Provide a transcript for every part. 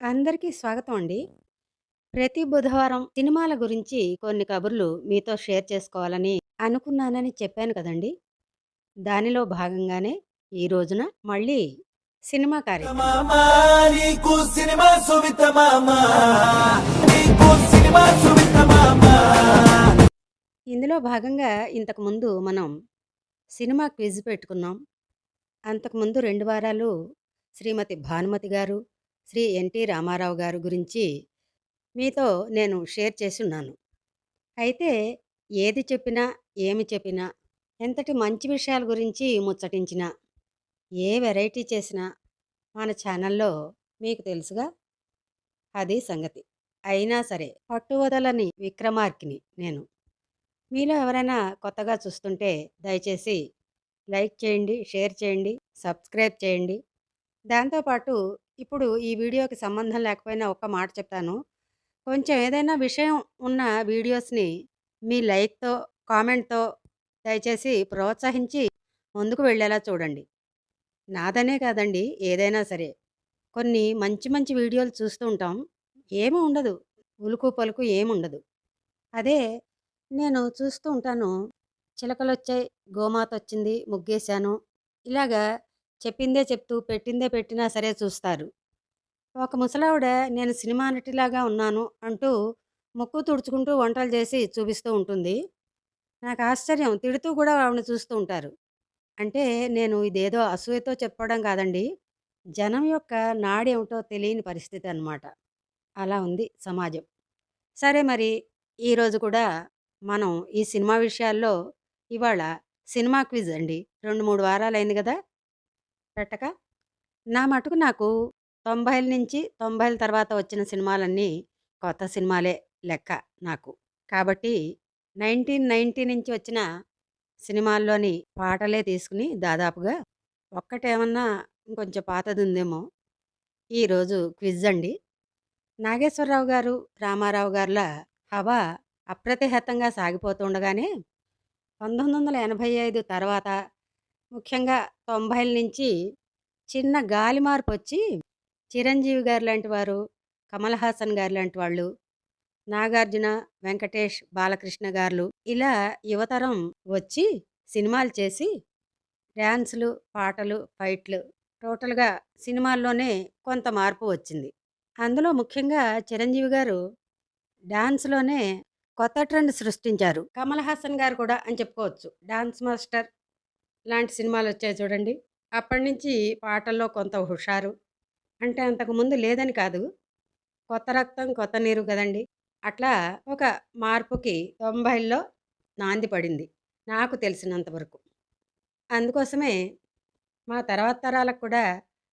అందరికీ స్వాగతం అండి. ప్రతి బుధవారం సినిమాల గురించి కొన్ని కబుర్లు మీతో షేర్ చేసుకోవాలని అనుకున్నానని చెప్పాను కదండీ! దానిలో భాగంగానే ఈ రోజున మళ్ళీ సినిమా కార్యక్రమం. ఇందులో భాగంగా ఇంతకుముందు మనం సినిమా క్విజ్ పెట్టుకున్నాం. అంతకుముందు 2 వారాలు శ్రీమతి భానుమతి గారు, శ్రీ ఎన్టీ రామారావు గారు గురించి మీతో నేను షేర్ చేస్తున్నాను అయితే ఏది చెప్పినా, ఏమి చెప్పినా, ఎంతటి మంచి విషయాల గురించి ముచ్చటించినా, ఏ వెరైటీ చేసినా మన ఛానల్‌లో మీకు తెలుసుగా! అది సంగతి. అయినా సరే పట్టు వదలని విక్రమార్కిని నేను. మీలో ఎవరైనా కొత్తగా చూస్తుంటే దయచేసి లైక్ చేయండి, షేర్ చేయండి, సబ్స్క్రైబ్ చేయండి. దాంతో పాటు ఇప్పుడు ఈ వీడియోకి సంబంధం లేకపోయినా ఒక్క మాట చెప్తాను. కొంచెం ఏదైనా విషయం ఉన్న వీడియోస్‌ని మీ లైక్‌తో, కామెంట్‌తో దయచేసి ప్రోత్సహించి ముందుకు వెళ్ళేలా చూడండి. నాదనే కాదండి ఏదైనా సరే. కొన్ని మంచి మంచి వీడియోలు చూస్తూ ఉంటాం. ఏమీ ఉండదు. ఉలుకు పలుకు ఏముండదు. అదే నేను చూస్తూ ఉంటాను. చిలకలు వచ్చాయి గోమాత వచ్చింది ముగ్గేశాను. ఇలాగా చెప్పిందే చెప్తూ, పెట్టిందే పెట్టినా సరే చూస్తారు. ఒక ముసలావిడ నేను సినిమా నటిలాగా ఉన్నాను అంటూ ముక్కు తుడుచుకుంటూ వంటలు చేసి చూపిస్తూ ఉంటుంది. నాకు ఆశ్చర్యం తిడుతూ కూడా ఆవిడని చూస్తూ ఉంటారు. అంటే నేను ఇదేదో అసూయతో చెప్పడం కాదండి. జనం యొక్క నాడేమిటో తెలియని పరిస్థితి అన్నమాట. అలా ఉంది సమాజం. సరే మరి ఈరోజు కూడా మనం ఈ సినిమా విషయాల్లో ఇవాళ సినిమా క్విజ్ అండి. రెండు మూడు వారాలైంది కదా పెట్టక. నా మటుకు నాకు 90ల నుంచి 90ల తర్వాత వచ్చిన సినిమాలన్నీ కొత్త సినిమాలే లెక్క నాకు. కాబట్టి 1990 నుంచి వచ్చిన సినిమాల్లోని పాటలే తీసుకుని దాదాపుగా ఒక్కటేమన్నా ఇంకొంచెం పాతదుందేమో. ఈరోజు క్విజ్ అండి. నాగేశ్వరరావు గారు, రామారావు గారుల హవా అప్రతిహతంగా సాగిపోతుండగానే 1985 తర్వాత ముఖ్యంగా 90ల నుంచి చిన్న గాలి మార్పు వచ్చి చిరంజీవి గారు లాంటి వారు, కమల్ హాసన్ గారు లాంటి వాళ్ళు, నాగార్జున, వెంకటేష్, బాలకృష్ణ గారు ఇలా యువతరం వచ్చి సినిమాలు చేసి డ్యాన్సులు పాటలు, ఫైట్లు టోటల్‌గా సినిమాల్లోనే కొంత మార్పు వచ్చింది. అందులో ముఖ్యంగా చిరంజీవి గారు డాన్స్‌లోనే కొత్త ట్రెండ్ సృష్టించారు. కమల్ హాసన్ గారు కూడా అని చెప్పుకోవచ్చు. 'డాన్స్ మాస్టర్' లాంటి సినిమాలొచ్చాయి చూడండి. అప్పటినుంచి పాటల్లో కొంత హుషారు. అంటే అంతకుముందు లేదని కాదు. కొత్త రక్తం, కొత్త నీరు కదండి అట్లా ఒక మార్పుకి 90ల్లో నాంది పడింది. నాకు తెలిసినంతవరకు అందుకోసమే మా తర్వాత తరాలకు కూడా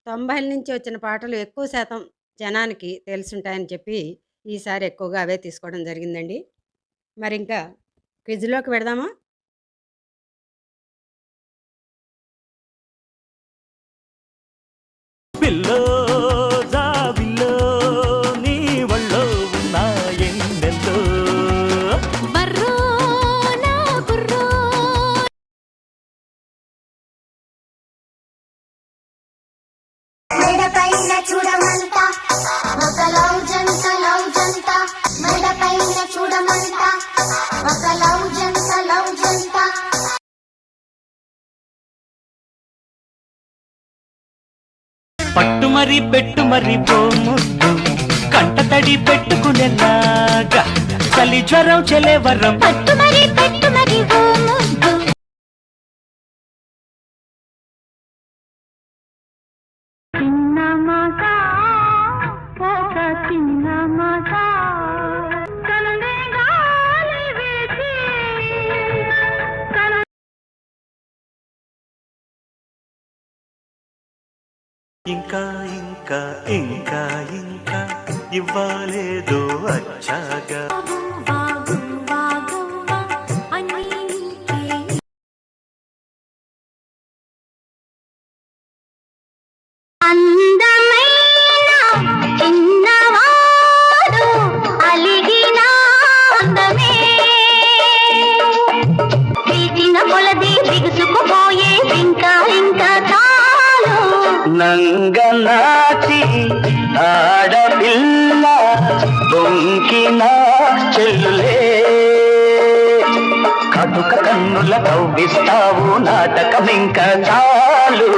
90ల నుంచి వచ్చిన పాటలు ఎక్కువ శాతం జనానికి తెలుసుంటాయని చెప్పి ఈసారి ఎక్కువగా అవే తీసుకోవడం జరిగిందండి. మరి ఇంకా క్విజ్‌లోకి పెడదామా పిల్లో జాబిల్లో నీ ఒళ్ళో ఉన్న ఎన్నెల్లో చూడమంట ఒక లవ్ జంట లవ్ జంట. మెడపైన చూడమంట ఒక పట్టు మరి పెట్టు మరి పోముద్దు కంట తడి పెట్టుకునేలాగా. చలి జ్వరం చెలే వరం. పట్టు మరి పెట్టు మరి ఇంకా ఇంకా ఇంకా ఇంకా ఇవ్వాలేదో అచ్చాగా. మౌనంగనాచి ఆడపిల్ల బొంకిన చెల్లులే. కటుక కన్నుల తవ్విస్తావు నాటకం ఇంకా చాలు.